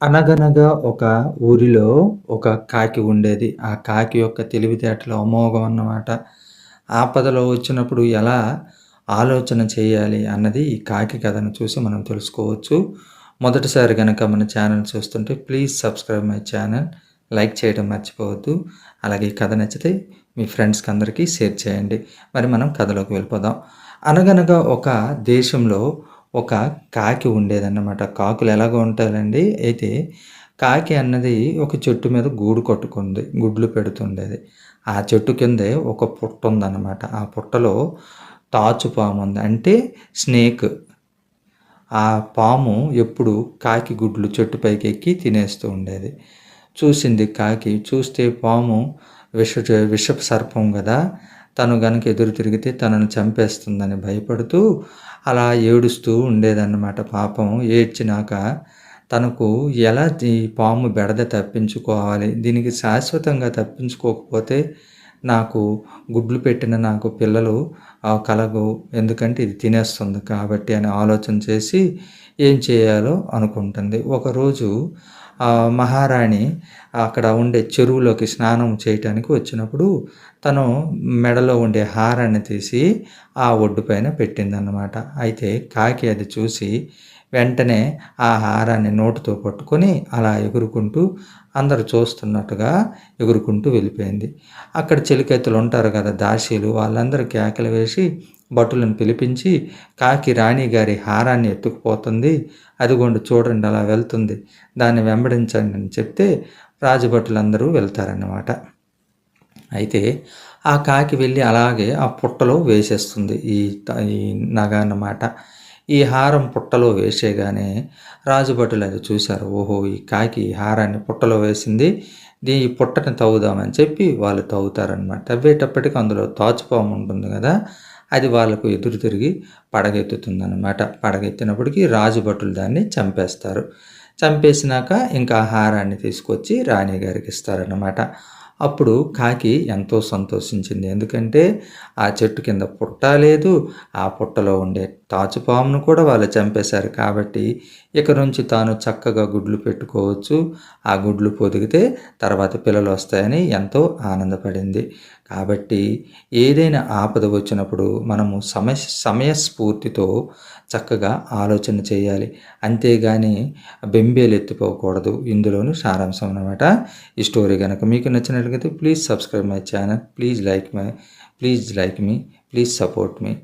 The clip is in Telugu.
అనగనగా ఒక ఊరిలో ఒక కాకి ఉండేది. ఆ కాకి యొక్క తెలివితేటలు అమోఘం అన్నమాట. ఆపదలో వచ్చినప్పుడు ఎలా ఆలోచన చేయాలి అన్నది ఈ కాకి కథను చూసి మనం తెలుసుకోవచ్చు. మొదటిసారి గనక మన ఛానల్ చూస్తుంటే please subscribe my channel. Like చేయడం మర్చిపోవద్దు. అలాగే ఈ కథ నచ్చితే మీ ఫ్రెండ్స్‌కి అందరికీ షేర్ చేయండి. మరి మనం కథలోకి వెళ్ళిపోదాం. అనగనగా ఒక దేశంలో ఒక కాకి ఉండేదన్నమాట. కాకులు ఎలాగ ఉంటారండి అయితే కాకి అన్నది ఒక చెట్టు మీద గూడు కట్టుకుంది. గుడ్లు పెడుతుండేది. ఆ చెట్టు కిందే ఒక పుట్ట ఉందన్నమాట. ఆ పుట్టలో తాచు పాము ఉంది. అంటే స్నేక్. ఆ పాము ఎప్పుడు కాకి గుడ్లు చెట్టు పైకి ఎక్కి తినేస్తూ ఉండేది. చూసింది కాకి. చూస్తే పాము విష విషపు సర్పం కదా తను గనుక ఎదురు తిరిగితే తనను చంపేస్తుందని భయపడుతూ అలా ఏడుస్తూ ఉండేదన్నమాట పాపం. ఏడ్చినాక తనకు ఎలా ఈ పాము బెడద తప్పించుకోవాలి? దీనికి శాశ్వతంగా తప్పించుకోకపోతే నాకు గుడ్లు పెట్టిన నాకు పిల్లలు కలగవు. ఎందుకంటే ఇది తినేస్తుంది కాబట్టి అని ఆలోచన చేసి ఏం చేయాలో అనుకుంటుంది. ఒకరోజు మహారాణి అక్కడ ఉండే చెరువులోకి స్నానం చేయటానికి వచ్చినప్పుడు తను మెడలో ఉండే హారాన్ని తీసి ఆ ఒడ్డు పైన పెట్టిందన్నమాట. అయితే కాకి అది చూసి వెంటనే ఆ హారాన్ని నోటితో పట్టుకొని అలా ఎగురుకుంటూ అందరూ చూస్తున్నట్టుగా ఎగురుకుంటూ వెళ్ళిపోయింది. అక్కడ చెలికత్తెలు ఉంటారు కదా! దాసీలు వాళ్ళందరూ కేకలు వేసి భటులను పిలిపించి కాకి రాణిగారి హారాన్ని ఎత్తుకుపోతుంది. అదిగోండి చూడండి అలా వెళ్తుంది. దాన్ని వెంబడించండి అని చెప్తే రాజభటులందరూ వెళ్తారన్నమాట. అయితే ఆ కాకి వెళ్ళి అలాగే ఆ పుట్టలో వేసేస్తుంది. ఈ నగ అన్నమాట. ఈ హారం పుట్టలో వేసేగానే రాజుభటులు అది చూశారు. ఓహో! ఈ కాకి ఈ హారాన్ని పుట్టలో వేసింది. దీని ఈ పుట్టని తవ్వుదామని చెప్పి వాళ్ళు తవ్వుతారనమాట. తవ్వేటప్పటికి అందులో తాచుపాము ఉంటుంది కదా అది వాళ్ళకు ఎదురు తిరిగి పడగెత్తుతుందనమాట. పడగెత్తినప్పటికీ రాజుభటులు దాన్ని చంపేస్తారు. చంపేసినాక ఇంకా హారాన్ని తీసుకొచ్చి రాణిగారికి ఇస్తారన్నమాట. అప్పుడు కాకి ఎంతో సంతోషించింది. ఎందుకంటే ఆ చెట్టు కింద పుట్ట లేదు. ఆ పుట్టలో ఉండే తాచుపామును కూడా వాళ్ళు చంపేశారు. కాబట్టి ఇక నుంచి తాను చక్కగా గుడ్లు పెట్టుకోవచ్చు. ఆ గుడ్లు పొదిగితే తర్వాత పిల్లలు వస్తాయని ఎంతో ఆనందపడింది. కాబట్టి ఏదైనా ఆపద వచ్చినప్పుడు మనము సమయ సమయస్ఫూర్తితో చక్కగా ఆలోచన చేయాలి. అంతేగాని బెంబేలు ఎత్తిపోకూడదు. ఇందులోని సారాంశం అన్నమాట. ఈ స్టోరీ కనుక మీకు నచ్చినట్లయితే please subscribe my channel. Please like my please like me. Please support me.